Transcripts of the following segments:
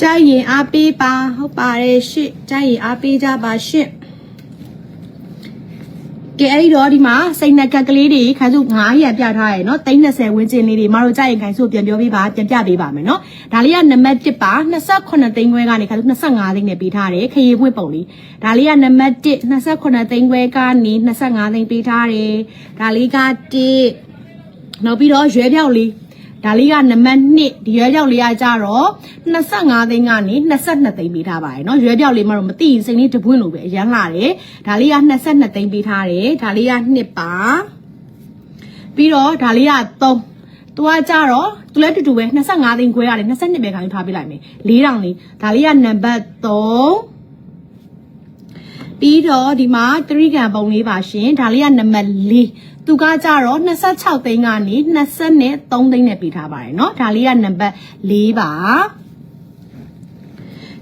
ကြိုက်ရင်အားပေးပါဟုတ်ပါတယ်ရှင့်ကြိုက်ရင်အားပေးကြပါရှင့်ကဲအဲ့ဒီတော့ဒီမှာစိတ်နှက်ကက်ကလေးတွေခိုင်စု900ပြထားရယ်နော်30ဝန်းကျင်လေးတွေမတို့ကြိုက်ရင်ခိုင်စုပြန်ပြောပေးပါပြန်ပြပေးပါမယ်နော်ဒါလေးကနံပါတ်1ပါ28သိန်းခွဲကနေခိုင်စု25သိန်းနဲ့ပေးထားတယ်ခရီးပွင့်ပုံလေးဒါလေးကနံပါတ်1 28သိန်းခွဲကနေ25သိန်းပေးထားတယ်ဒါလေးက1နောက်ပြီးတော့ရွဲပြောက်လေး ဒါလေးကနံပါတ်2ဒီရွဲပြောက်လေးကကြတော့25သိန်းကနေ22သိန်းပေးထားပါတယ်เนาะရွဲပြောက်လေးမတော့မသိရင်စိတ်လေးတပွင့်လို့ပဲအရန်လာတယ်ဒါလေးက22သိန်းပေးထားတယ်ဒါလေးက2ပါပြီးတော့ဒါလေးက3သူကကြတော့သူလည်းတူတူပဲ25သိန်းခွဲရတယ်22ပဲခိုင်းထားပေးလိုက်မယ်4000လေးဒါလေးကနံပါတ်3 ပြီးတော့ဒီမှာတရိကန်ပုံလေးပါရှင်ဒါလေးကနံပါတ်4သူကကြတော့26သိန်းကနေ23သိန်းနဲ့ပေးထားပါတယ်เนาะဒါလေးကနံပါတ်4ပါ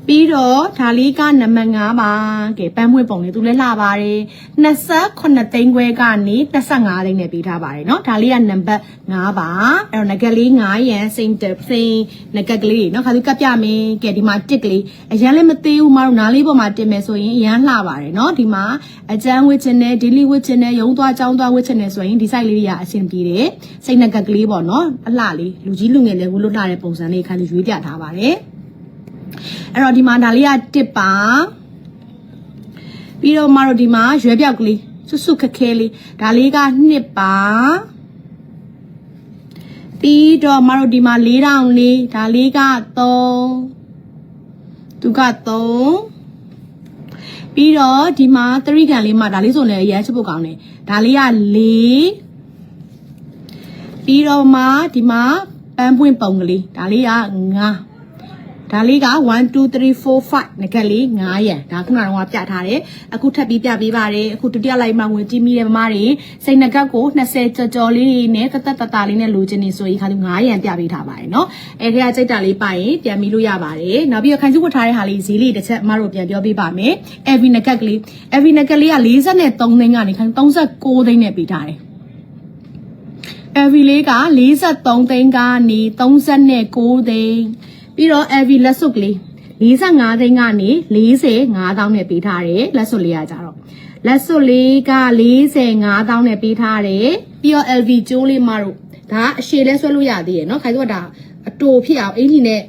ပြီးတော့ဒါလေးကနံပါတ်5ပါကဲပန်းမွေးပုံလေးသူလည်းလှပါတယ်28သိန်းခွဲကနေ25သိန်းနဲ့ပေးထားပါတယ်เนาะဒါလေးကနံပါတ်5ပါအဲ့တော့ငကက်လေး9ရန်စိန်တစိန်ငကက်ကလေးเนาะခါသူကပ်ပြမင်းကဲဒီမှာတစ်ကလေးအရန်လည်းမသေးဘူးမတို့နားလေးပေါ်မှာတင်မယ်ဆိုရင်အရန်လှပါတယ်เนาะဒီမှာအကျန်းဝစ်ချင်တယ်ဒေလီဝစ်ချင်တယ်ရုံသွားចောင်းသွားဝစ်ချင်တယ်ဆိုရင်ဒီ site လေးတွေကအဆင်ပြေတယ်စိတ်ငကက်ကလေးပေါ့เนาะအလှလေးလူကြီးလူငယ်လည်းဝတ်လွတ်လာတဲ့ပုံစံလေးခါသူရွေးပြထားပါတယ် အဲ့တော့ဒီမှာဒါလေးကတစ်ပါပြီးတော့မတို့ဒီမှာရွဲပြောက်ကလေးစွတ်စွတ်ခက်ခဲလေးဒါလေးကနှစ်ပါပြီးတော့မတို့ဒီမှာ4000လေးဒါလေးက3သူက3ပြီးတော့ဒီမှာသရိကန်လေးမှာဒါလေးဆိုလည်းအရင်ချက်ဖို့ကောင်းတယ်ဒါလေးက4ပြီးတော့မှဒီမှာပန်းပွင့်ပုံကလေးဒါလေးက9 ဒါလေးက1 2 3 4 5ငကက်လေး9ရန်ဒါခုနကတော့ပြထားတယ်အခုထပ်ပြီးပြပေးပါတယ်အခုဒုတိယလိုက်မှဝင်ကြည့်မိတဲ့မမတွေစိတ်ငကက်ကို20ကြော်ကြော်လေးနဲ့တသက်တတလေးနဲ့လိုချင်နေဆိုရင်ခါသူ9ရန်ပြပေးထားပါတယ်เนาะအဲဒီကစိတ်တာလေးပိုင်ရင်ပြန်ပြီးလို့ရပါတယ်နောက်ပြီးတော့ခိုင်စုဝတ်ထားတဲ့ဟာလေးဈေးလေးတစ်ချက်မတို့ပြန်ပြောပေးပါမယ် every ငကက်ကလေး every ငကက်လေးက43သိန်းကနေခိုင်39သိန်းနဲ့ပေးထားတယ် every လေးက43သိန်းကနေ39သိန်း ပြီးတော့ every လက်စွပ်ကလေး45သိန်းကနေ45တောင်းနဲ့ပေးထားတယ်လက်စွပ်လေးကကြတော့လက်စွပ်လေးက45တောင်းနဲ့ပေးထားတယ်ပြီးတော့ LV ကျိုးလေးမတို့ဒါအရှည်လဲဆွဲလို့ရသေးရယ်เนาะခိုင်တော့ဒါအတူဖြစ်အောင်အင်ဂျင်နဲ့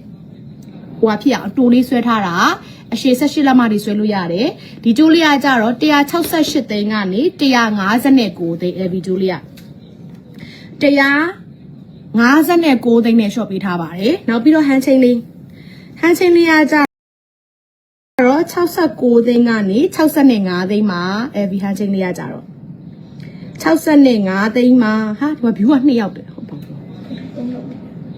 ဟိုဟာဖြစ်အောင်အတူလေးဆွဲထားတာအရှည်18လက်မတွေဆွဲလို့ရတယ်ဒီကျိုးလေးကကြတော့168သိန်းကနေ159သိန်း LV ကျိုးလေးက 159သိန်းနဲ့ရှော့ပေးထားပါတယ်။နောက်ပြီးတော့ဟန်ချင်းလေးဟန်ချင်းလေးကကြတော့69သိန်းကနေ65သိန်းမှာအဲဒီဟန်ချင်းလေးကကြတော့65သိန်းမှာဟာဒီမှာ view က2ရောက်တယ်ဟုတ်ပါဘူး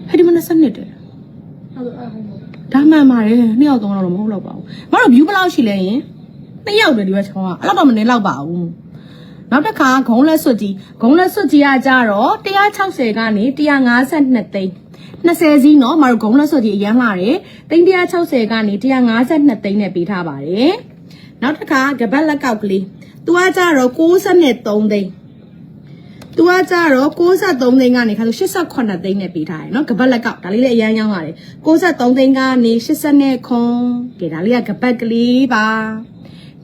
။ဟဲ့ဒီမှာ20နှစ်တယ်။ဒါမှန်ပါတယ်2ရောက်3တော့မဟုတ်တော့ပါဘူး။မတို့ view ဘယ်လောက်ရှိလဲယင်2ရောက်တယ်ဒီဘက်ချောင်းကအဲ့လောက်တော့မနေလောက်ပါဘူး။ နောက်တစ်ခါဂုံးလက်စွပ်ကြီးဂုံးလက်စွပ်ကြီးကကြတော့160ကနေ152သိန်း20စီးเนาะမတို့ဂုံးလက်စွပ်ကြီးအရန်လာတယ်သိန်း160ကနေ152သိန်းနဲ့ပေးထားပါတယ်နောက်တစ်ခါကပတ်လက်ကောက်ကလေးသူကကြတော့63သိန်းသူကကြတော့63သိန်းကနေခါလို့88သိန်းနဲ့ပေးထားတယ်เนาะကပတ်လက်ကောက်ဒါလေးလည်းအရန်ရောင်းရတယ်63သိန်းကနေ80ခွန်ကဲဒါလေးကကပတ်ကလေးပါ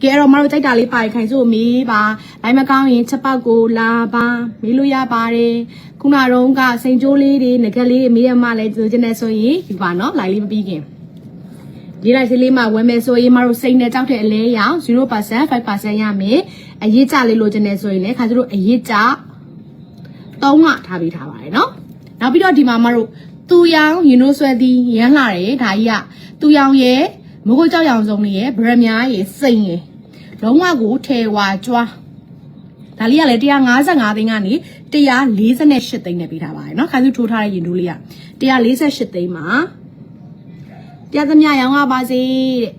ကဲတော့မတို့ကြိုက်တာလေးပါခိုင်စို့မေးပါလိုင်းမကောင်းရင်ချက်ပေါက်ကိုလာပါမေးလို့ရပါတယ်ခုနတော့ကစိန်ကျိုးလေးတွေငကက်လေးမေးရမှလည်းလိုချင်တယ်ဆိုရင်ဒီပါနော်လိုင်းလေးမပြီးခင်ဒီလိုက်စလေးမှာဝယ်မယ်ဆိုရင်မတို့စိန်နဲ့ကြောက်တဲ့အလဲရောင်0% 5%ရမယ်အရေးကြလေးလိုချင်တယ်ဆိုရင်လည်းခါကျတို့အရေးကြ3ကထားပေးထားပါတယ်နော်နောက်ပြီးတော့ဒီမှာမတို့သူရောင်ရင်တို့ဆွဲသည်ရမ်းလာတယ်ဒါကြီးကသူရောင်ရဲ့ မိုးကုတ်ကြောက်ရောင်စုံလေးရဲ့ဗရမ ्या ရဲ့စိန်ရဲ့လုံးဝကိုထဲဝါကြွားဒါလေးကလည်း155သိန်းကနေ148သိန်းနဲ့ပေးထားပါတယ်เนาะခိုင်စုထိုးထားတဲ့ရင်တိုးလေးက148သိန်းမှာပြသမျှရောင်းရပါစေတဲ့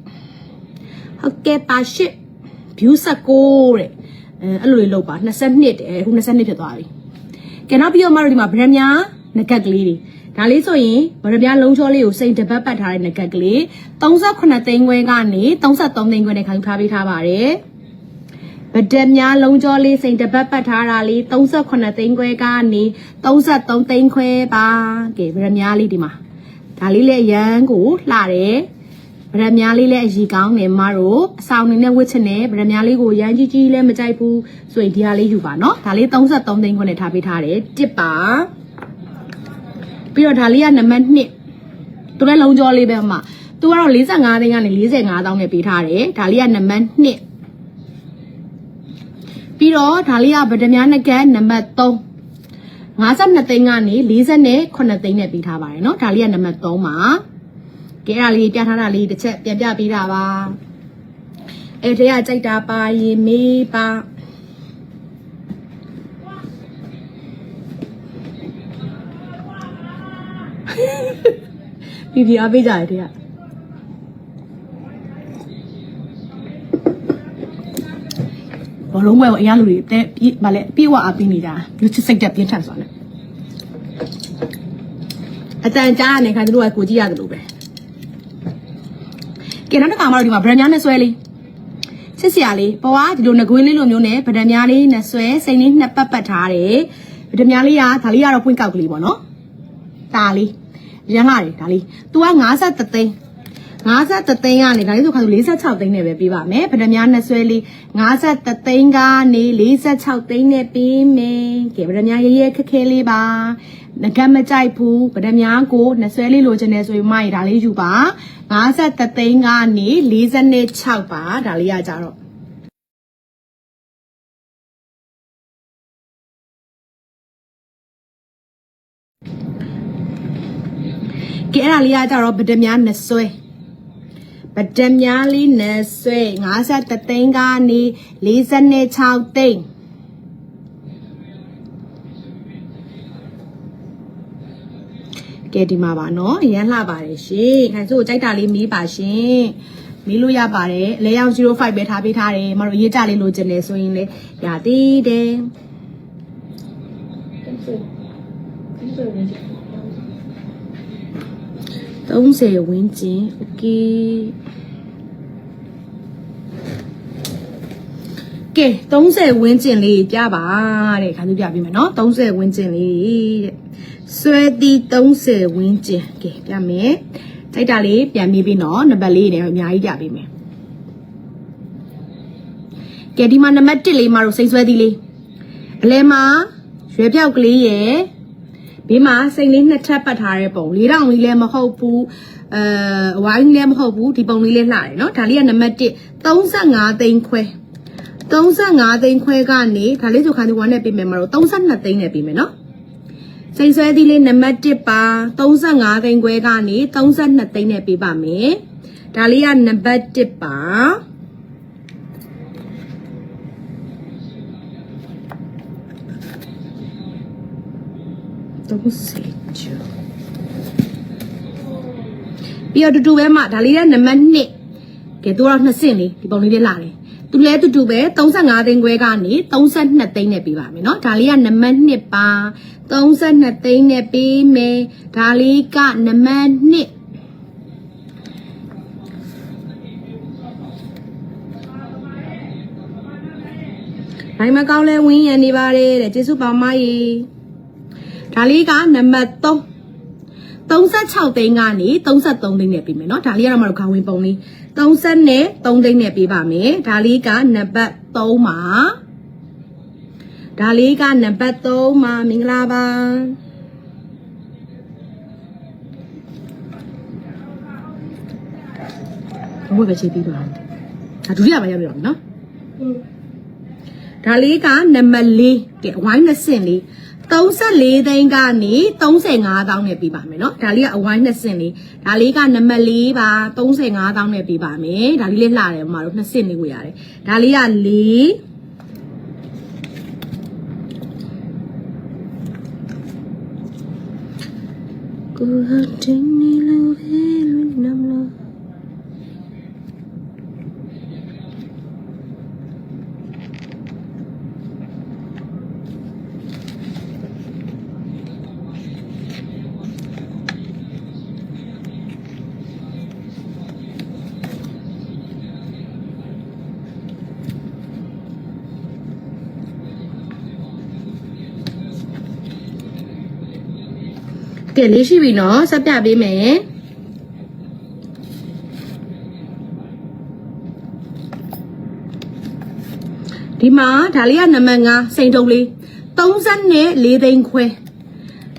ဟုတ်ကဲ့ပါရှစ် view 16တဲ့အဲအဲ့လိုလေးလောက်ပါ22တဲ့အခု22ဖြစ်သွားပြီကဲနောက်ပြီးတော့မတို့ဒီမှာဗရမ ्या ငကက်ကလေးတွေ ဒါလေးဆိုရင်ဗရမ ्या လုံးချောလေးကိုစိန်တပတ်ပတ်ထားတဲ့ငကက်ကလေး38သိန်းခွဲကနေ33သိန်းခွဲနဲ့ခိုင်းထားပေးထားပါတယ်ဗဒက်များလုံးကျော်လေးစိန်တပတ်ပတ်ထားတာလေး38သိန်းခွဲကနေ33သိန်းခွဲပါကဲဗရမ ्या လေးဒီမှာဒါလေးလည်းရန်ကိုလှတယ်ဗရမများလေးလည်းအည်ကောင်းတယ်မတို့အဆောင်နေနဲ့ဝတ်ချင်တယ်ဗရမများလေးကိုရမ်းကြီးကြီးလည်းမကြိုက်ဘူးဆိုရင်ဒီဟာလေးယူပါနော်ဒါလေး33သိန်းခွနဲ့ထားပေးထားတယ်တစ်ပါ ပြီးတော့ဒါလေးကနံပါတ်1သူလည်းလုံးကြောလေးပဲအမသူကတော့45သိန်းကနေ45တောင်းနဲ့ပေးထားတယ်ဒါလေးကနံပါတ်2ပြီးတော့ဒါလေးကဗဒမြားနကတ်နံပါတ်3 52သိန်းကနေ48သိန်းနဲ့ပေးထားပါတယ်เนาะဒါလေးကနံပါတ်3ပါကဲအဲ့ဒါလေးပြထားတာလေးတစ်ချက်ပြန်ပြပေးတာပါအဲ့တည်းကကြိုက်တာပါရင်မေးပါ ပြီးပြီးအားပေးကြတယ်တည်းကဘောလုံးပွဲကိုအရလူတွေတဲ့ပြီးဗာလဲပြေဝအားပေးနေကြလူချစ်စိတ်တက်ပြင်းထန်စွာနဲ့အတန်ကြားရနေခါသူတို့ကကိုကြည့်ရတယ်လို့ပဲကဲနောက်တစ်ခါမှတော့ဒီမှာဗရန်များနဲ့ဆွဲလေးချစ်စရာလေးပေါ်ကဒီလိုငကွင်းလေးလိုမျိုးနဲ့ဗရန်များလေးနဲ့ဆွဲစိန်လေးနှစ်ပတ်ပတ်ထားတယ်ဗရန်များလေးကဒါလေးကတော့ပွင့်ကောက်ကလေးပေါ့နော်ဒါလေး ရမ်းလာတယ်ဒါလေး तू က53သိန်း53သိန်းကနေဒါလေးဆိုခါဆို46သိန်းနဲ့ပဲပေးပါမယ်ဗဒမြားနှစ်ဆွဲလေး53သိန်းကနေ46သိန်းနဲ့ပေးမယ်ကဲဗဒမြားရဲရဲခက်ခဲလေးပါငကတ်မကြိုက်ဘူးဗဒမြားကိုနှစ်ဆွဲလေးလိုချင်တယ်ဆိုရင်မရဒါလေးယူပါ53သိန်းကနေ46ပါဒါလေးရကြတော့ အဲ့ဒါလေးကကြတော့ဗဒမြားနှစ်ဆွဲပဒမြားလေးနဲ့ဆွဲ53သိန်းကနေ46သိန်းကဲဒီမှာပါနော်အရန်လှပါတယ်ရှင်ခိုင်ဆိုကြိုက်တာလေးမေးပါရှင်မေးလို့ရပါတယ်အလဲရောက်05ပဲထားပေးထားတယ်မတို့ရေးကြလေးလိုချင်တယ်ဆိုရင်လေရသေးတယ် 30ဝန်းကျင် okay ကဲ30ဝန်းကျင်လေးပြပါတဲ့ခါမျိုးပြပေးမယ်နော်30ဝန်းကျင်လေးတဲ့ဆွဲတီ30ဝန်းကျင်ကဲပြမယ်ထိုက်တာလေးပြန်ပြီးပြီးနော်နံပါတ်လေးတွေအများကြီးပြပေးမယ်ကဲဒီမှာနံပါတ်1လေးမှာတော့စိတ်ဆွဲသီးလေးအလဲမှာရွယ်ပြောက်ကလေးရဲ့ ဘေးမှာစိတ်လေးနှစ်ထပ်ပတ်ထားတဲ့ပုံ၄တောင်လေးလည်းမဟုတ်ဘူးအဲအဝိုင်းလည်းမဟုတ်ဘူးဒီပုံလေးလေးလှတယ်နော်ဒါလေးကနံပါတ်1 35သိန်းခွဲ35သိန်းခွဲကနေဒါလေးဆိုခါဒီ1နဲ့ပြင်မယ်မလို့32သိန်းနဲ့ပြင်မယ်နော်စိတ်ဆွဲသီးလေးနံပါတ်1ပါ35သိန်းခွဲကနေ32သိန်းနဲ့ပေးပါမယ်ဒါလေးကနံပါတ်1ပါ 30ကျော်ပြီးတော့တူတူပဲမှဒါလေးကနံပါတ်2ကဲသူကတော့နှစ်ဆင့်လေးဒီပုံလေးလေးလာတယ်သူလည်းတူတူပဲ35သိန်းခွဲကနေ32သိန်းနဲ့ပေးပါမယ်เนาะဒါလေးကနံပါတ်2ပါ32သိန်းနဲ့ပေးမယ်ဒါလေးကနံပါတ်2ဘိုင်မကောင်းလဲဝင်းရံနေပါတယ်တဲ့ကျေးဇူးပါမကြီး ဒါလေးကနံပါတ်3 36သိန်းကနေ33သိန်းနဲ့ပေးမယ်เนาะဒါလေးကတော့မတို့ခေါင်းဝင်ပုံလေး30နဲ့3သိန်းနဲ့ပေးပါမယ်ဒါလေးကနံပါတ်3ပါဒါလေးကနံပါတ်3ပါမင်္ဂလာပါဘဝပဲချိန်ပြီးတော့ဒါဒုတိယပိုင်းရောက်ပြီတော့နော်ဒါလေးကနံပါတ်4ကဲဝိုင်းနှစ်ဆင့်လေး 34သိန်းကနေ35တောင်းနဲ့ပြပါမယ်เนาะဒါလေးကအဝိုင်းနှစ်ဆင့်လေးဒါလေးကနံပါတ်4ပါ35တောင်းနဲ့ပြပါမယ်ဒါလေးလေးလှတယ်မမတို့နှစ်ဆင့်လေးဝေရတယ်ဒါလေးက4ကိုဟာတင်နေလို့ပဲလွနမလို့ ကဲလေးရှိပြီနော်ဆက်ပြပေးမယ်ဒီမှာဒါလေးကနံပါတ်5စိန်တုံးလေး34သိန်းခွဲ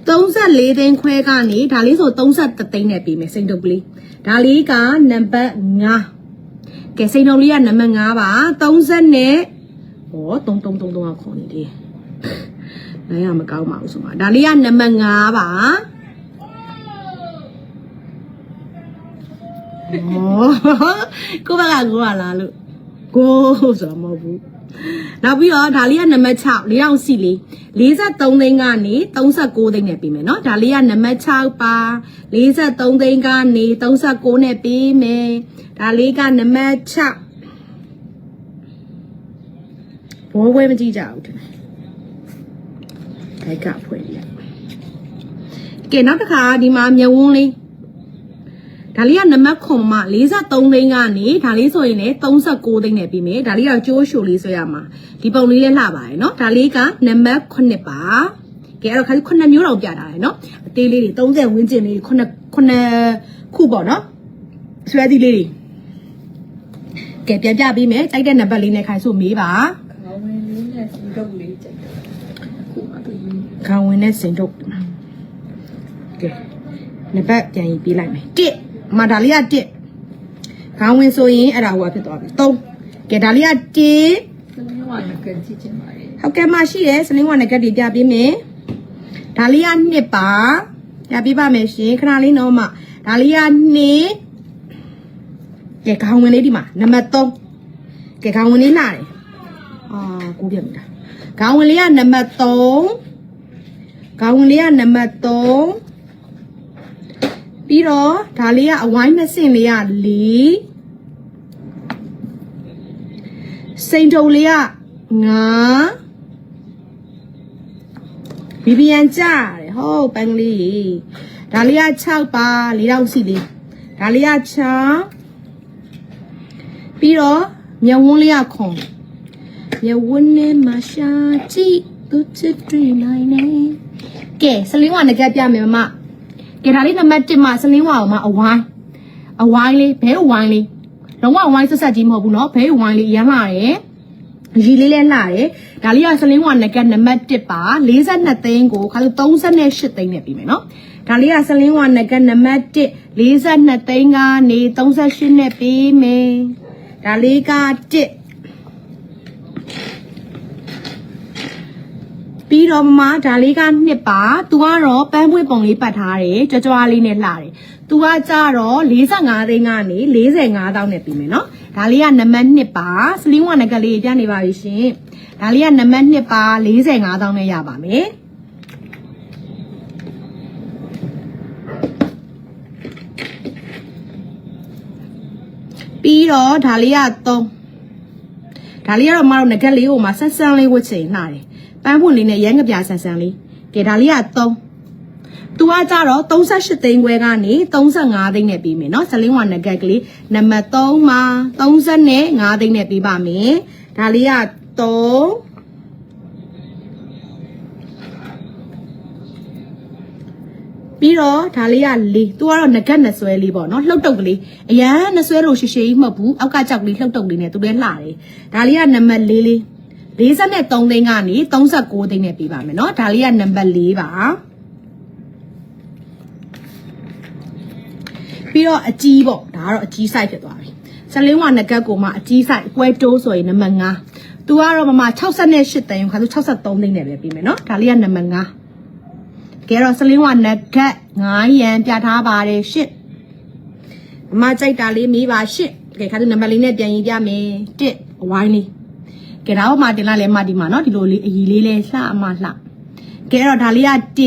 34သိန်းခွဲကနေဒါလေးဆို33သိန်းနဲ့ပေးမယ်စိန်တုံးလေးဒါလေးကနံပါတ်5ကဲစိန်တုံးလေးကနံပါတ်5ပါ30နဲ့ဟော3333ခေါ်နေတယ်။နိုင်ရမကောင်းပါဘူးဆိုမှာဒါလေးကနံပါတ်5ပါ။ ကိုဘက်ကကိုကလားလို့ကိုဆိုတော့မဟုတ်ဘူးနောက်ပြီးတော့ဒါလေးကနံပါတ်6 4000စီလေး43သိန်းကနေ39သိန်းနဲ့ပေးမယ်နော်ဒါလေးကနံပါတ်6ပါ43သိန်းကနေ39နဲ့ပေးမယ်ဒါလေးကနံပါတ်6ဘောဝဲမကြည့်ကြဘူးတဲ့ခိုက်ကဖွင့်ရကဲနောက်တစ်ခါဒီမှာမျက်ဝန်းလေး ဒါလေးကနံပါတ်ခွန်မ43သိန်းကနေဒါလေးဆိုရင်လည်း39သိန်းနဲ့ပြီးမယ်ဒါလေးကကျိုးရှိုလေးဆွဲရမှာဒီပုံလေးလည်းလှပါတယ်เนาะဒါလေးကနံပါတ်9ပါကဲအဲ့တော့ခါခုနှစ်မျိုးတော့ပြတာရယ်เนาะအသေးလေးတွေ30ဝန်းကျင်လေးခုနှစ်ခုနှစ်ခုပေါ့เนาะဆွဲသီးလေးတွေကဲပြန်ပြပေးမယ်တိုက်တဲ့နံပါတ်လေးနဲ့ခိုင်ဆိုမေးပါ ခေါင်းဝင်လေးနဲ့စီတော့လေးကြိုက်တယ်ခုမှသူယူ ခေါင်းဝင်နဲ့စိန်ထုတ်ကဲနံပါတ်ပြန်ရေးပေးလိုက်မယ်1 မဒါလေးက1ခေါင်းဝင်ဆိုရင်အဲ့ဒါဟိုကဖြစ်သွားပြီ3ကဲဒါလေးက1သမီးကလည်းကန်ကြည့်ချင်ပါလေဟုတ်ကဲ့မရှိတယ်စလင်းဝါနကတ်တွေပြပေးမယ်ဒါလေးကနှစ်ပါပြပေးပါမယ်ရှင်ခဏလေးတော့မှဒါလေးကနှစ်ကဲခေါင်းဝင်လေးဒီမှာနံပါတ်3ကဲခေါင်းဝင်လေးလာတယ်အာကိုပြမိတာခေါင်းဝင်လေးကနံပါတ်3ခေါင်းဝင်လေးကနံပါတ်3 ပြီးတော့ဒါလေးကအဝိုင်းနှစ်ဆင့်လေးက4စိန်ထုံလေးက9ဘီဘီယန်ကြတယ်ဟုတ်ပန်းကလေးဒါလေးက6ပါ၄တောင်စီလေးဒါလေးက6ပြီးတော့မြဝန်းလေးကခွန်မြဝန်းနဲ့မရှာကြည့်သူချစ်တွေ့နိုင်နေကဲစလင်းဝါငကပြမယ်မမ ကဲဒါလေးနံပါတ်1မှာစလင်းဝါကိုမအဝိုင်းအဝိုင်းလေးဘဲအဝိုင်းလေးလုံးဝအဝိုင်းဆက်ဆက်ကြီးမဟုတ်ဘူးเนาะဘဲအဝိုင်းလေးအရမ်းလာတယ် ရီလေးလဲလှတယ်ဒါလေးကစလင်းဝါနကတ်နံပါတ်1ပါ42သိန်းကိုခါလို့38သိန်းနဲ့ပြီးမယ်နော်ဒါလေးကစလင်းဝါနကတ်နံပါတ်1 42သိန်းကနေ38နဲ့ပြီးမယ်ဒါလေးက1 ပြီးတော့မမဒါလေးကနှစ်ပါ तू ကတော့ပန်းပွင့်ပုံလေးပတ်ထားတယ်ကြွကြွလေးနဲ့လှတယ် तू ကကြတော့45သိန်းကနေ45တောင်းနဲ့ပြီးမယ်နော်ဒါလေးကနံပါတ်2ပါစလင်းဝါနကလေးပြနေပါပြီရှင်ဒါလေးကနံပါတ်2ပါ45တောင်းနဲ့ရပါမယ်ပြီးတော့ဒါလေးက3ဒါလေးကတော့မတို့ငကက်လေးကိုမှဆက်ဆန်းလေးဝတ်ချင်လှတယ် ပန်းပွင့်လေးနဲ့ရမ်းကပြဆန်းဆန်းလေးကဲဒါလေးက3သူကကြတော့38သိန်းခွဲကနေ35သိန်းနဲ့ပြီးမယ်เนาะဇလင်းဝါနဂက်ကလေးနံပါတ်3မှာ35သိန်းနဲ့ပြီးပါမယ်ဒါလေးက3ပြီးတော့ဒါလေးက4သူကတော့ငကက်နှစ်ဆွဲလေးပေါ့เนาะလှုပ်တုပ်ကလေးအရန်နှစ်ဆွဲလို့ရှည်ရှည်ကြီးမဟုတ်ဘူးအောက်ကကြောက်ကလေးလှုပ်တုပ်လေးနဲ့သူလည်းလှတယ်ဒါလေးကနံပါတ်4လေး 53သိန်းကနေ39သိန်းနဲ့ပြီးပါမယ်เนาะဒါလေးကနံပါတ်4ပါ ပြီးတော့အကြီးပေါ့ဒါကတော့အကြီး size ဖြစ်သွားပြီဆလင်းဝါနကတ်ကိုမှအကြီး size ပွဲတိုးဆိုရင်နံပါတ်5သူကတော့မမ68တန်ရုံခါသူ63သိန်းနဲ့ပဲပြီးမယ်နော်ဒါလေးကနံပါတ်5ကဲတော့ဆလင်းဝါနကတ်9ရန်ပြထားပါတယ်ရှစ်အမကြိုက်တာလေးမေးပါရှစ်ကဲခါသူနံပါတ်လေးနဲ့ပြန်ရင်ပြမယ်1အဝိုင်းလေး ကဲဒါတော့မှတင်လိုက်လဲမှဒီမှာနော်ဒီလိုလေးအည်လေးလဲလှအမလှကဲတော့ဒါလေးက1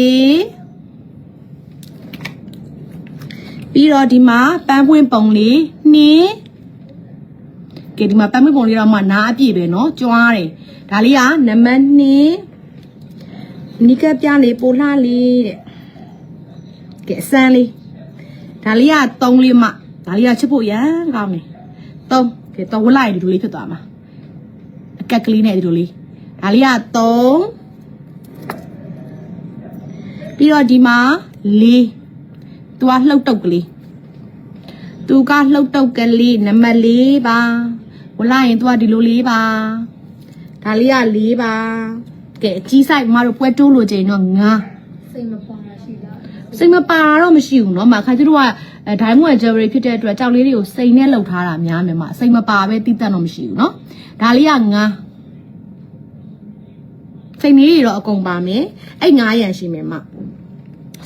ပြီးတော့ဒီမှာပန်းပွင့်ပုံလေးနှင်းကဲဒီမှာပန်းပွင့်ပုံလေးတော့မှနားအပြည့်ပဲเนาะကြွားတယ်ဒါလေးကနံပါတ်2နီကပ်ပြလေးပိုလှလေးတဲ့ကဲအစမ်းလေးဒါလေးက3လေးမှဒါလေးကချစ်ဖို့ရမ်းကောင်းတယ်3ကဲတော့ဝလိုက်ဒီလိုလေးဖြစ်သွားမှာ အကက်ကလေးနဲ့ဒီလိုလေးဒါလေးက3ပြီးတော့ဒီမှာ4သူကလှုပ်တုပ်ကလေးသူကလှုပ်တုပ်ကလေးနံပါတ်4ပါဝလာရင်သူကဒီလို4ပါဒါလေးက4ပါကဲအကြီးဆိုင်မတို့ပွဲတိုးလို့ကြရင်တော့9စိတ်မပါရှိလားစိတ်မပါတော့မရှိဘူးเนาะမခါကျတို့က အဲဒိုင်းမွန်ဂျယ်ရီဖြစ်တဲ့အတွက်ကြောက်လေးတွေကိုစိတ်နဲ့လှုပ်ထားတာများမယ်မစိတ်မပါပဲတိတက်တော့မရှိဘူးเนาะဒါလေးကငါစိတ်လေးတွေတော့အကုန်ပါမယ်အဲ့ငါရန်ရှိမယ်မ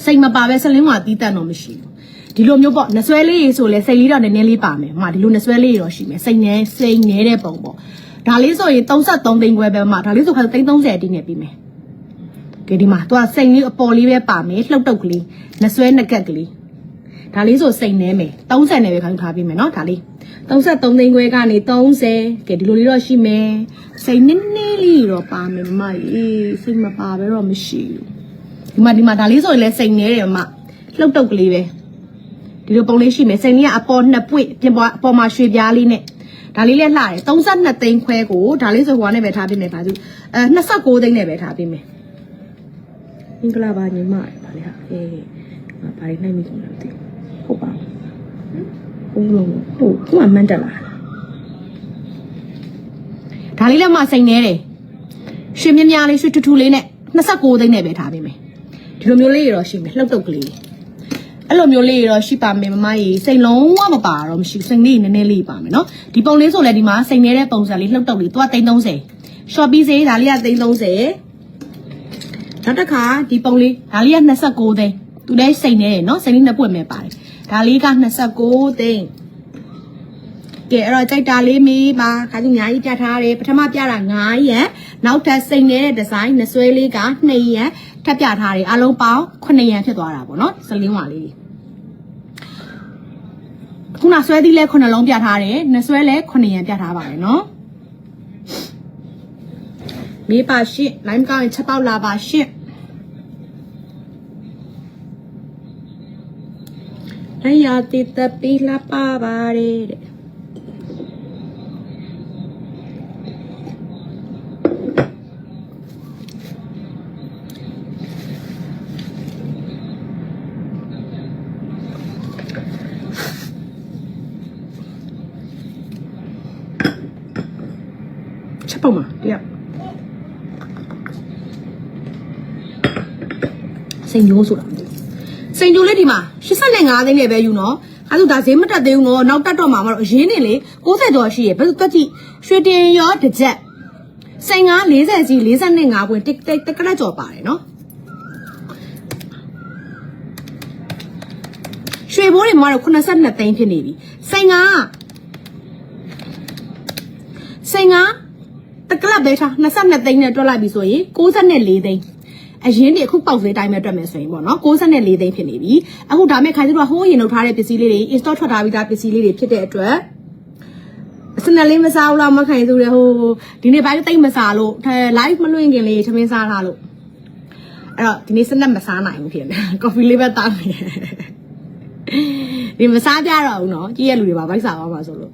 စိတ်မပါပဲစလင်းကတီးတက်တော့မရှိဘူးဒီလိုမျိုးပေါ့နဆွဲလေးရေဆိုလဲစိတ်လေးတော့နည်းနည်းလေးပါမယ်မဒီလိုနဆွဲလေးရေတော့ရှိမယ်စိတ်နဲ့စိတ်နေတဲ့ပုံပေါ့ဒါလေးဆိုရင်33သိန်းခွဲပဲမဒါလေးဆိုခါသိန်း30အတင်းနဲ့ပြီးမယ် ကဲဒီမှာသူကစိန်လေးအပေါ်လေးပဲပါမယ်လှုပ်တုပ်ကလေးနဆွဲနကက်ကလေး ဒါလေးဆိုစိတ်နှဲမယ်30နဲ့ပဲခံယူထားပြီးမယ်နော်ဒါလေး33သိန်းခွဲကနေ30ကဲဒီလိုလေးတော့ရှိမယ်စိတ်နည်းနည်းလေးတော့ပါမယ်မမကြီးစိတ်မပါပဲတော့မရှိဘူးဒီမှာဒီမှာဒါလေးဆိုရင်လည်းစိတ်နှဲတယ်မလှုပ်တုပ်ကလေးပဲဒီလိုပုံလေးရှိမယ်စိတ်လေးကအပေါ်နှစ်ပွင့်ပြင်ပေါ်အပေါ်မှာရွှေပြားလေးနဲ့ဒါလေးလည်းလှတယ်32သိန်းခွဲကိုဒါလေးဆိုဟိုကနေပဲထားပေးမယ်ပါသူအဲ29သိန်းနဲ့ပဲထားပေးမယ်မင်္ဂလာပါညီမပါလေဟာအေးဘာတွေနိုင်မိကုန်လဲမသိဘူး ဟုတ်ပါဘူးဟုတ်လုံးဟုတ်ခုမှမှန်းတက်လာဒါလေးလည်းမစိန်နေတယ်ရွှေမြများလေးရွှေထူးထူးလေးနဲ့29သိန်းနဲ့ပဲထားပေးမယ်ဒီလိုမျိုးလေးရတော့ရှိမယ်လှုပ်တုပ်ကလေးအဲ့လိုမျိုးလေးရတော့ရှိပါမယ်မမကြီးစိန်လုံးဝမပါတော့မရှိစိန်လေးနည်းနည်းလေးပါမယ်နော်ဒီပုံလေးဆိုလည်းဒီမှာစိန်နေတဲ့ပုံစံလေးလှုပ်တုပ်လေးသူက330 short ပြီးစေးဒါလေးက330နောက်တစ်ခါဒီပုံလေးဒါလေးက29သိန်းသူလည်းစိတ်နေရယ်နော်စိတ်လေးနှစ်ပွင့်ပဲပါတယ် ဒါလေးက29သိန်းကဲအဲ့တော့ကြိုက်တာလေးမေးပါခါကျအများကြီးပြထားတယ်ပထမပြတာ9ရက်နောက်ထပ်စိတ်နေတဲ့ဒီဇိုင်းနှဆွဲလေးက2ရက်ထပ်ပြထားတယ်အလုံးပေါင်း9ရက်ဖြစ်သွားတာပေါ့နော်စလင်းဝါလေးခုနဆွဲသီးလဲ9လုံးပြထားတယ်နှဆွဲလဲ9ရက်ပြထားပါတယ်နော်မေးပါရှင့် line ကောင်းရင်ချက်ပေါက်လာပါရှင့် အရာတိတပီလာပါပါတယ်တဲ့ချက်ပေါက်မှာတရားစိန်ရိုးဆိုတာမသိဘူးစိန်ရိုးလေးဒီမှာ 85သိန်းနဲ့ပဲယူနော်အဲဒါဈေးမတက်သေးဘူးနော်နောက်တက်တော့မှာမတော့အရင်းနေလေ60ကျော်ရှိရဘယ်သူတက်ကြည့်ရွှေတင်ရောတစ်ချက်စိန်ငါ40စီ45ပွင့်တစ်တစ်တက်ကရက်ကျော်ပါတယ်နော်ရွှေဘိုးတွေမှာတော့82သိန်းဖြစ်နေပြီစိန်ငါစိန်ငါတက်ကလပ်ပဲထား22သိန်းနဲ့တွက်လိုက်ပြီဆိုရင်64သိန်း အရင်ဒီအခုပေါက်ဈေးတိုင်းပဲတွက်မယ်ဆိုရင်ပေါ့နော်64သိန်းဖြစ်နေပြီအခုဒါမဲ့ခိုင်သူတို့ကဟိုးရင်လောက်ထားတဲ့ပစ္စည်းလေးတွေ install ထွက်ထားပြီးသားပစ္စည်းလေးတွေဖြစ်တဲ့အတွက်စနလေးမစားဘူးလားမခိုင်သူတွေဟိုဒီနေ့ဘိုင်းတိတ်မစားလို့အဲ live မလွှင့်ခင်လေးသမင်းစားလာလို့အဲ့တော့ဒီနေ့စနက်မစားနိုင်ဘူးဖြစ်နေ coffee လေးပဲတောင်းနေဒီမစားကြတော့ဘူးနော်ကြီးရဲ့လူတွေပါဘိုက်စားသွားမှာဆိုလို့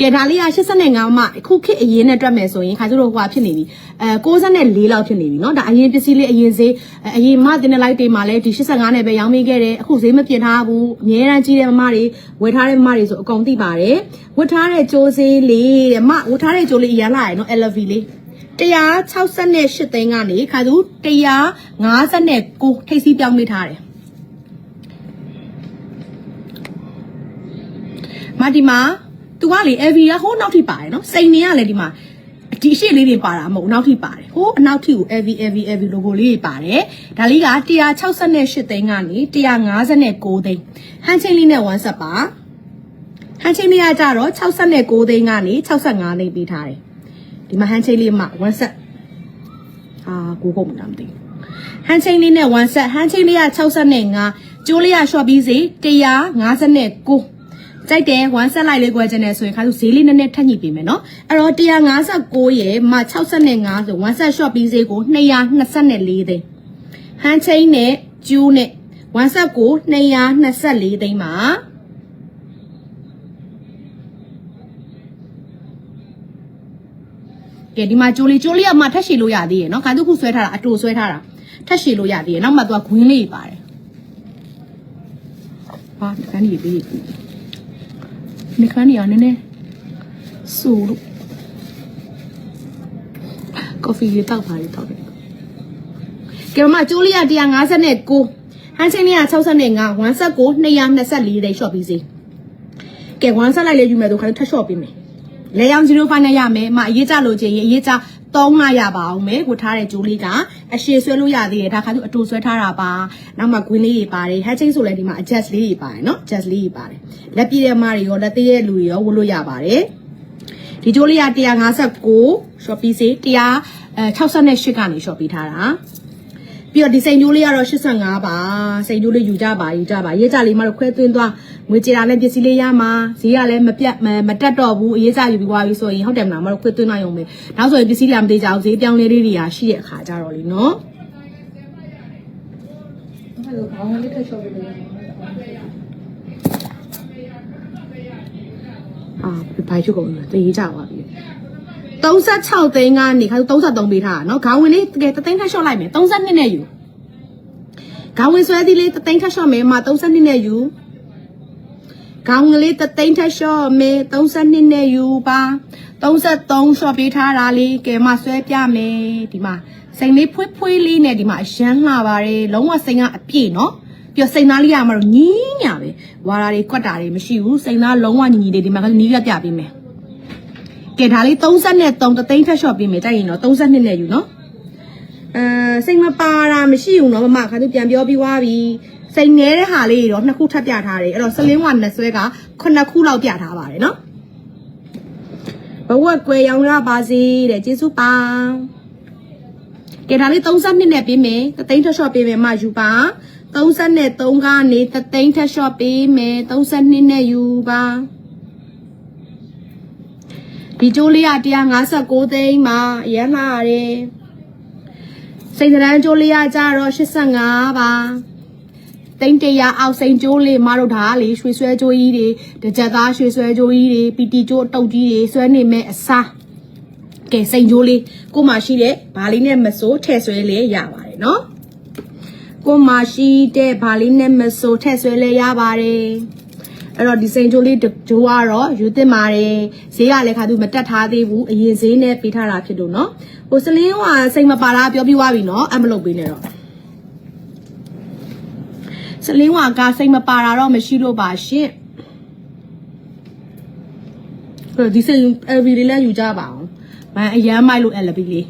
ကဲဒါလေးက85မှအခုခေတ်အရင်နဲ့တွက်မယ်ဆိုရင်ခါကျတော့ဟိုဟာဖြစ်နေပြီအဲ64လောက်ဖြစ်နေပြီเนาะဒါအရင်ပစ္စည်းလေးအရင်ဈေးအရင်မတင်တဲ့ light တွေမှာလည်းဒီ85နဲ့ပဲရောင်းမိခဲ့တယ်အခုဈေးမပြင်ထားဘူးအများအားကြီးတဲ့မမတွေဝယ်ထားတဲ့မမတွေဆိုအကုန်သိပါတယ်ဝတ်ထားတဲ့ကြိုးဈေးလေးတဲ့မဝတ်ထားတဲ့ကြိုးလေးအရင်လာရယ်เนาะ LV လေး168သိန်းကနေခါသူ159ထိပ်စီးပြောင်းမိထားတယ်မဒီမာ तू ကလေ LV ကဟိုးနောက်ထိပါတယ်နော်စိန်နေရလေဒီမှာဒီအရှိလေးတွေပါတာမဟုတ်နောက်ထိပါတယ်ဟိုးအနောက်ထိကို LV LV LV logo လေးတွေပါတယ်ဒါလေးက168သိန်းကနေ159သိန်းဟန်ချင်းလေးနဲ့ဝမ်းဆက်ပါဟန်ချင်းလေးကကြတော့69သိန်းကနေ65သိန်းပေးထားတယ်ဒီမှာဟန်ချင်းလေးမှာဝမ်းဆက်အာကိုကုန်မလားမသိဘူးဟန်ချင်းလေးနဲ့ဝမ်းဆက်ဟန်ချင်းလေးက65ကျိုးလေးကရှော့ပြီးစေ159 ကြိုက်တယ်ဝမ်းဆက်လိုက်လေးကွယ်ချင်တယ်ဆိုရင်ခါသူဈေးလေးနည်းနည်းထပ်ညှိပေးမယ်နော်အဲ့တော့159ရဲ့မှ65ဆိုဝမ်းဆက် short ပြီးဈေးကို224သိန်းဟန်ချင်းနဲ့ကျူးနဲ့ဝမ်းဆက်ကို224သိန်းပါကဲဒီမှာကျိုးလေးကျိုးလေးကမှထပ်ရှည်လို့ရသေးရယ်နော်ခါသူခုဆွဲထားတာအတူဆွဲထားတာထပ်ရှည်လို့ရသေးရယ်နောက်မှသူကဂွင်းလေးပါတယ်ဟာဒီကနေ့ပေးပြီ ဒီခန်းကြီးကနည်းနည်းဆူလို့ coffee လေးတောက်ပါလေတောက်တယ်ကဲမမကျိုးလေးက159ဟန်ချင်းလေးက65 1ဆက်ကို224တိတ် short ပြီးစီကဲ1ဆက်လိုက်လေယူမယ်ဆိုခါလေးထပ် short ပေးမယ်လဲရောင်0 final ရမယ်မအရေးကြလို့ချင်းရင်အရေးကြ 3ငါရပါအောင်မယ်ကိုထားတဲ့ကျိုးလေးကအရှည်ဆွဲလို့ရသေးတယ်ဒါခါသူအတူဆွဲထားတာပါနောက်မှ green လေးတွေပါတယ်ဟန်ချင်းဆိုလဲဒီမှာ adjust လေးတွေပါတယ်နော် adjust လေးတွေပါတယ်လက်ပြည့်တဲ့မတွေရောလက်သေးရဲ့လူတွေရောဝတ်လို့ရပါတယ်ဒီကြိုးလေးက159 short piece 168ကနေ short ပေးထားတာပြီးတော့ဒီစိန်ကြိုးလေးကတော့85ပါစိန်ကြိုးလေးယူကြပါယူကြပါရေးကြလေးမတော့ခွဲသွင်းသွား ငွေကြေးတာနဲ့ပစ္စည်းလေးရမှာဈေးကလည်းမပြတ်မတက်တော့ဘူးအရေးကြယူပြီးသွားပြီဆိုရင်ဟုတ်တယ်မလားမတော့ခွဲသွင်းနိုင်အောင်ပဲနောက်ဆိုရင်ပစ္စည်းလာမသေးကြဘူးဈေးပြောင်းလေးလေးတွေကရှိတဲ့အခါကြတော့လीနော်အဲ့လိုခေါင်းလေးထပ်ချောပြီးလို့အာဘာချုပ်ကုန်လဲတည်ကြပါပြီ36သိန်းကနေခါ33ပေးထားတာနော်ခေါင်းဝင်လေးတကယ်တသိန်းထပ်ရှော့လိုက်မယ်32နဲ့ယူခေါင်းဝင်ဆွဲသီးလေးတသိန်းထပ်ရှော့မယ်မှာ32နဲ့ယူ ခေါင်းဝင်လေးတသိန်းထပ်ရှော့မယ်32နဲ့ယူပါ33ရှော့ပေးထားတာလေးကဲမဆွဲပြမယ်ဒီမှာစိန်လေးဖွေးဖွေးလေးနဲ့ဒီမှာအရန်လှပါတယ်လုံးဝစိန်ကအပြည့်နော်ပြီးတော့စိန်သားလေးကမှတော့ညီးညာပဲဝါရာတွေကွက်တာတွေမရှိဘူးစိန်သားလုံးဝညီညီလေးဒီမှာကနီးရပြပေးမယ်ကဲဒါလေး33နဲ့3တသိန်းထက်လျှော့ပေးမယ်တိုက်ရင်တော့32နဲ့ယူနော်အဲစိန်မပါတာမရှိဘူးနော်မမခါသူပြန်ပြောပြီးွားပြီ စိန်နေတဲ့ဟာလေးတွေတော့နှစ်ခုထပ်ပြထားတယ်အဲ့တော့စလင်းဝါနှစ်ဆွဲက9ခုလောက်ပြထားပါတယ်နော်ဘဝက်ကွယ်ရောင်ရပါစေတဲ့ကျေးဇူးပါကဲဒါလေး32နဲ့ပေးမယ်တသိန်းထက်လျှော့ပေးမယ်မယူပါ33ကနေတသိန်းထက်လျှော့ပေးမယ်32နဲ့ယူပါဒီကြိုးလေးက159သိန်းမှာအရန်လာရတယ်စိတ်သဏ္ဍာန်ကြိုးလေးကကြတော့85ပါ တိန်တရာအောက်စိန်ကြိုးလေးမတို့ဒါလေရွှေဆွဲကြိုးကြီးတွေတကြက်သားရွှေဆွဲကြိုးကြီးတွေပီတီကြိုးအတုပ်ကြီးတွေဆွဲနေမဲ့အစားကဲစိန်ကြိုးလေးကိုမှရှိတဲ့ဘာလေးနဲ့မစိုးထည့်ဆွဲလေးရပါတယ်နော်ကိုမရှိတဲ့ဗာလေးနဲ့မဆိုထက်ဆွဲလဲရပါတယ်အဲ့တော့ဒီစိန်ကြိုးလေးဂျိုးကတော့ယူသင့်ပါတယ်ဈေးကလည်းခါသူမတက်ထားသေးဘူးအရင်ဈေးနဲ့ပေးထားတာဖြစ်လို့နော်ဟိုစလင်းကစိန်မပါတာပြောပြီးသွားပြီနော်အမလုပ်ပေးနဲ့တော့ စလင်းဝါကစိန်မပါတာတော့မရှိလို့ပါရှင့်အဲ့တော့ဒီစိန် LV လေးလည်းယူကြပါအောင်မန်အရန်မိုက်လို့ LV လေး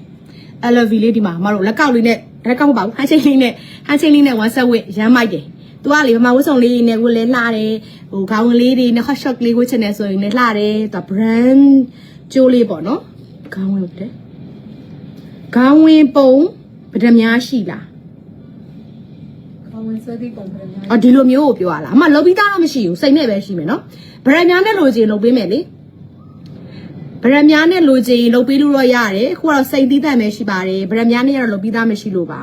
LV လေးဒီမှာမတို့လက်ကောက်လေးနဲ့လက်ကောက်မပါဘူးဟန်ချင်းလေးနဲ့ဟန်ချင်းလေးနဲ့ဝမ်းဆက်ဝစ်ရမ်းမိုက်တယ်သူကလေမမဝတ်စုံလေးနဲ့ကိုလည်းလှတယ်ဟိုခေါင်းလေးတွေနဲ့ hot shot လေးဝတ်ချင်တယ်ဆိုရင်လည်းလှတယ်သူ brand ကျိုးလေးပေါ့နော်ခေါင်းဝင်တယ်ခေါင်းဝင်ပုံဗဒများရှိလားခေါင်း ဝင်စသည်ပုံပြန်အော်ဒီလိုမျိုးကိုပြောရလားအမလော်ဘီတာတော့မရှိဘူးစိတ်နဲ့ပဲရှိမယ်နော်ဗရန်များနဲ့လိုချင်လုပ်ပေးမယ်လေဗရန်များနဲ့လိုချင်လုပ်ပေးလို့တော့ရတယ်အခုကတော့စိတ်သီးတန့်ပဲရှိပါတယ်ဗရန်များနဲ့ကတော့လုပ်ပြီးသားမရှိလို့ပါ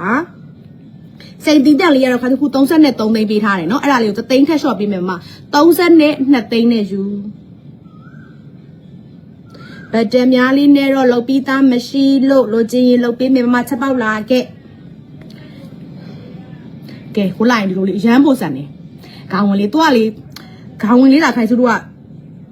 စိတ်သီးတန့်လေးကတော့ခါတခု33သိန်းပေးထားတယ်နော်အဲ့ဒါလေးကို3သိန်းထက်လျှော့ပေးမယ်မ32သိန်းနဲ့ယူဗဒန်များလေးနဲ့တော့လုပ်ပြီးသားမရှိလို့လိုချင်ရင်လုပ်ပေးမယ်မမချက်ပေါက်လာခဲ့ ကဲကိုလိုက်ဒီလိုလေးအရန်ပို့ဆန်နေခေါင်းဝင်လေးသူကလေခေါင်းဝင်လေးလာခိုင်စုတို့က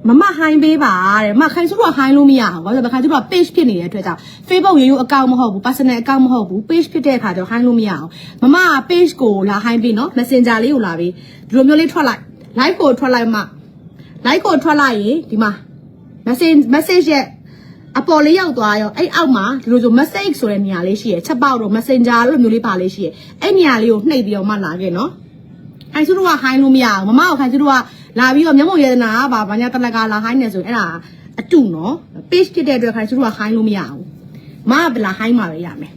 မမဟိုင်းပေးပါတဲ့မခိုင်စုတို့ကဟိုင်းလို့မရအောင်ဘာလို့လဲခိုင်စုတို့က page ဖြစ်နေတဲ့အတွက်ကြောင့် Facebook ရိုးရိုး account မဟုတ်ဘူး personal account မဟုတ်ဘူး page ဖြစ်တဲ့အခါကျတော့ဟိုင်းလို့မရအောင်မမက page ကိုလာဟိုင်းပေးနော် messenger လေးကိုလာပေးဒီလိုမျိုးလေးထွက်လိုက် live ကိုထွက်လိုက်မှ live ကိုထွက်လိုက်ရင်ဒီမှာ message message ရဲ့ အပေါ်လေးရောက်သွားရောအဲ့အောက်မှာဒီလိုဆို message ဆိုတဲ့နေရာလေးရှိရယ်ချက်ပေါက်တော့ messenger လို့မျိုးလေးပါလေးရှိရယ်အဲ့နေရာလေးကိုနှိပ်ပြီးတော့မှလာခဲ့နော်ခိုင်စုတို့ကဟိုင်းလို့မရအောင်မမကခိုင်စုတို့ကလာပြီးတော့မျက်မှောက်ရတနာကပါဘာညာတလက်ကလာဟိုင်းနေဆိုရင်အဲ့ဒါအတုနော် page ဖြစ်တဲ့အတွက်ခိုင်စုတို့ကဟိုင်းလို့မရအောင်မကဘလာဟိုင်းမှာပဲရမယ်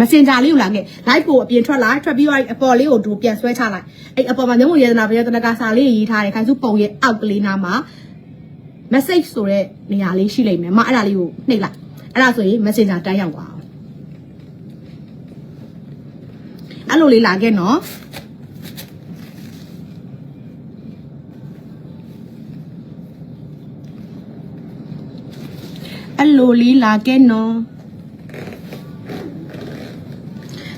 messenger လေးကိုလာခဲ့ live ကိုအပြင်ထွက်လာထွက်ပြီးတော့အပေါ်လေးကိုဒူပြန်ဆွဲချလိုက်အဲ့အပေါ်မှာမျက်မှောက်ရတနာဘာညာတလက်ကစာလေးရေးထားတယ်ခိုင်စုပုံရဲ့အောက်ကလေးနားမှာ message ဆိုတဲ့နေရာလေးရှိလိမ့်မယ်မအဲ့ဒါလေးကိုနှိပ်လိုက်အဲ့ဒါဆိုရင် messenger တန်းရောက်သွားအောင်အဲ့လိုလေးလာခဲ့နော်အဲ့လိုလေးလာခဲ့နော်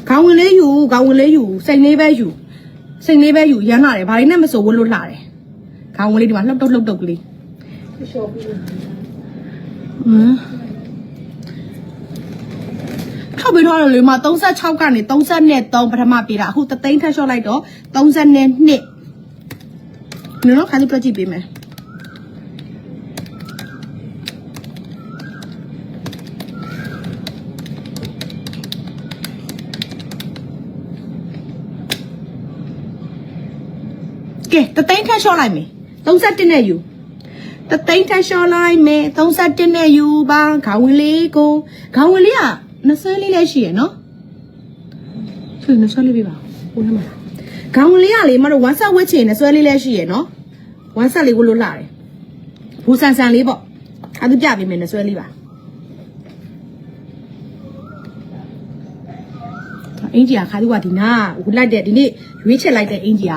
ခေါင်းဝင်လေးယူခေါင်းဝင်လေးယူစိတ်လေးပဲယူစိတ်လေးပဲယူရမ်းလာတယ်ဘာလို့နဲ့မဆိုဝတ်လို့လာတယ်ခေါင်းဝင်လေးဒီမှာလှုပ်တုပ်လှုပ်တုပ်ကလေး ချောပြီးလို့ဟမ်ထုတ်ပေးထားတယ်လေမ36ကနေ33ပထမပေးတာအခုတသိန်းထပ်လျှော့လိုက်တော့32နှစ်နော်ခါလေးပြကြည့်ပေးမယ်ကဲတသိန်းထပ်လျှော့လိုက်မယ်31နဲ့ယူ တသိန်းထပ်လျှော့လိုက်မယ်31နဲ့ယူပါခေါင်းဝင်လေးကိုခေါင်းဝင်လေးက20လေးလည်းရှိရယ်နော်ဆွေ20လေးပြပါဦးဦးနှမလားခေါင်းဝင်လေးကလေမတို့ဝမ်းဆက်ဝက်ချင်20လေးလည်းရှိရယ်နော်ဝမ်းဆက်လေးကိုလို့လှတယ်ဘူဆန်ဆန်လေးပေါ့အဲ့ဒါပြပေးမယ်20လေးပါအင်ဂျီကခါဒီကဒီနာဟိုလိုက်တဲ့ဒီနေ့ရွေးချက်လိုက်တဲ့အင်ဂျီက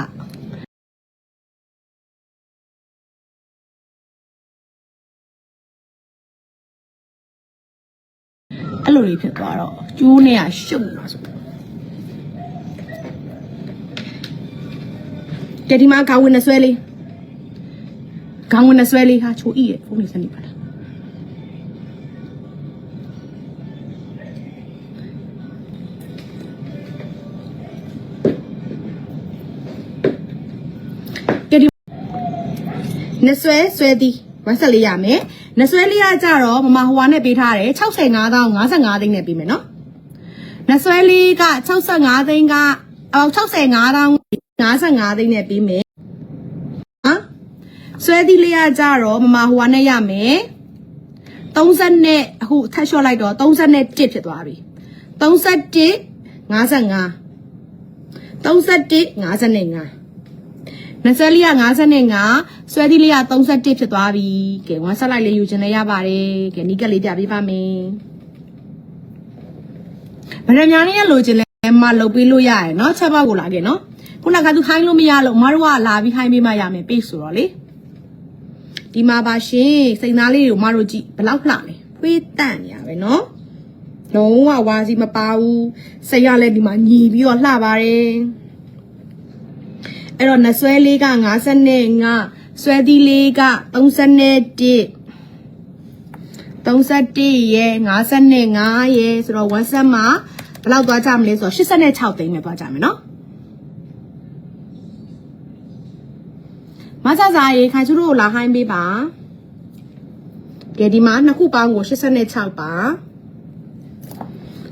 တွေဖြစ်သွားတော့ကျိုးနဲ့ကရှုပ်နေတာဆိုကဲဒီမှာခေါင်းဝင်နှဆွဲလေးခေါင်းဝင်နှဆွဲလေးဟာချိုးဤရဲ့ဖုန်းလေးစနေပါလားကဲဒီနှဆွဲဆွဲသည်ဝက်ဆက်လေးရမယ် နှဆွဲလေးကကြတော့မမဟိုဟာနဲ့ပေးထားတယ်65တောင်း55သိန်းနဲ့ပေးမယ်နော်နှဆွဲလေးက65သိန်းကအော်65တောင်း55သိန်းနဲ့ပေးမယ်ဟမ်ဆွဲသီးလေးကကြတော့မမဟိုဟာနဲ့ရမယ်30နဲ့အခုထပ်လျှော့လိုက်တော့31ဖြစ်သွားပြီ31 55 31 55 20လေးက55ဆွဲသီးလေးက31ဖြစ်သွားပြီကဲဝမ်းဆက်လိုက်လေးယူခြင်းလည်းရပါတယ်ကဲနီးကက်လေးပြပေးပါမယ်ဗရမညာနဲ့လိုချင်လဲမလုပ်ပေးလို့ရရယ်เนาะချက်ပေါက်ကိုလာခဲ့เนาะခုနကသူခိုင်းလို့မရလို့မတို့ကလာပြီးခိုင်းပေးမှရမယ်ပိတ်ဆိုတော့လေဒီမှာပါရှင်စိတ်သားလေးကိုမတို့ကြည့်ဘလောက်လှလဲဖွေးတန့်နေရပဲเนาะလုံးဝဝါစီမပါဘူးစိတ်ရလဲဒီမှာညီပြီးတော့လှပါတယ် အဲ့တော့နဆွဲလေးက55ဆွဲသီးလေးက31 31ရယ်55ရယ်ဆိုတော့1ဆက်မှာဘယ်လောက်သွားကြမလဲဆိုတော့86သိန်းပဲသွားကြမယ်နော်မဆဆာရေခိုင်စုတို့ကိုလာဟိုင်းပေးပါကဲဒီမှာနှစ်ခုပေါင်းကို86ပါ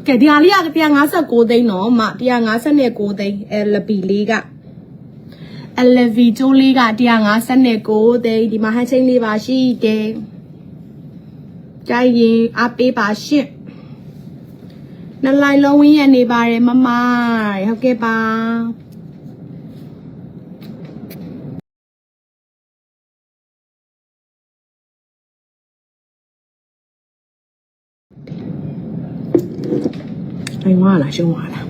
ကဲဒီဟာလေးက159သိန်းနော်မ159သိန်း LP လေးက LV ကျိုးလေးက159သိန်းဒီမှာဟန်ချင်းလေးပါရှိတယ်ကြိုက်ရင်အားပေးပါရှင့်နှလိုက်လုံးဝင်းရနေပါတယ်မမဟုတ်ကဲ့ပါအိမ်ဝါလားရှုံးဝါလား